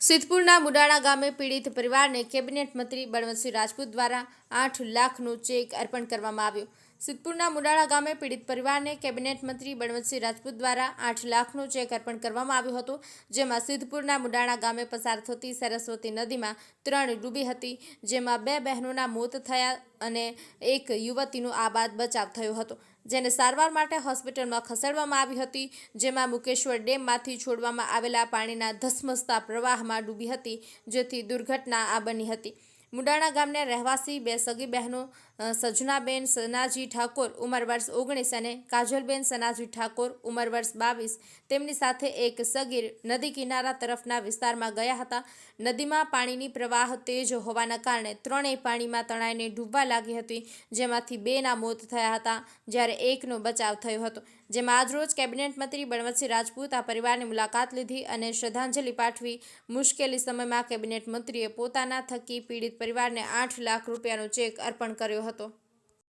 સિદ્ધપુરના મુડાણા ગામે પીડિત પરિવારને કેબિનેટ મંત્રી બળવંતસિંહ રાજપૂત દ્વારા આઠ લાખનો ચેક અર્પણ કરવામાં આવ્યો. સિદ્ધપુરના મુડાણા ગામે પીડિત પરિવારને કેબિનેટ મંત્રી બળવંતસિંહ રાજપૂત દ્વારા આઠ લાખનો ચેક અર્પણ કરવામાં આવ્યો હતો, જેમાં સિદ્ધપુરના મુડાણા ગામે પસાર થતી સરસ્વતી નદીમાં ત્રણ ડૂબી હતી, જેમાં બે બહેનોના મોત થયા અને એક યુવતીનો આબાદ બચાવ થયો હતો. જેને સારવાર માટે હોસ્પિટલમાં ખસેડવામાં આવી હતી, જેમાં મુકેશ્વર ડેમમાંથી છોડવામાં આવેલા પાણીના ધસમસતા પ્રવાહમાં ડૂબી હતી, જેથી દુર્ઘટના આ બની હતી. મુડાણા ગામના રહેવાસી બે સગી બહેનો સજનાબેન સનાજી ઠાકોર ઉંમર વર્ષ ઓગણીસ અને કાજલબેન સનાજી ઠાકોર ઉંમર વર્ષ બાવીસ. તેમની સાથે એક સગીર નદી કિનારા તરફના વિસ્તારમાં ગયા હતા. નદીમાં પાણીની પ્રવાહ તેજ હોવાના કારણે ત્રણેય પાણીમાં તણાઈને ડૂબવા લાગી હતી, જેમાંથી બેના મોત થયા હતા, જ્યારે એકનો બચાવ થયો હતો. જેમાં આજરોજ કેબિનેટ મંત્રી બળવંતસિંહ રાજપૂત આ પરિવારની મુલાકાત લીધી અને શ્રદ્ધાંજલિ પાઠવી મુશ્કેલી સમયમાં કેબિનેટ મંત્રીએ પોતાના થકી પીડિત પરિવારને આઠ લાખ રૂપિયાનો ચેક અર્પણ કર્યો હતો.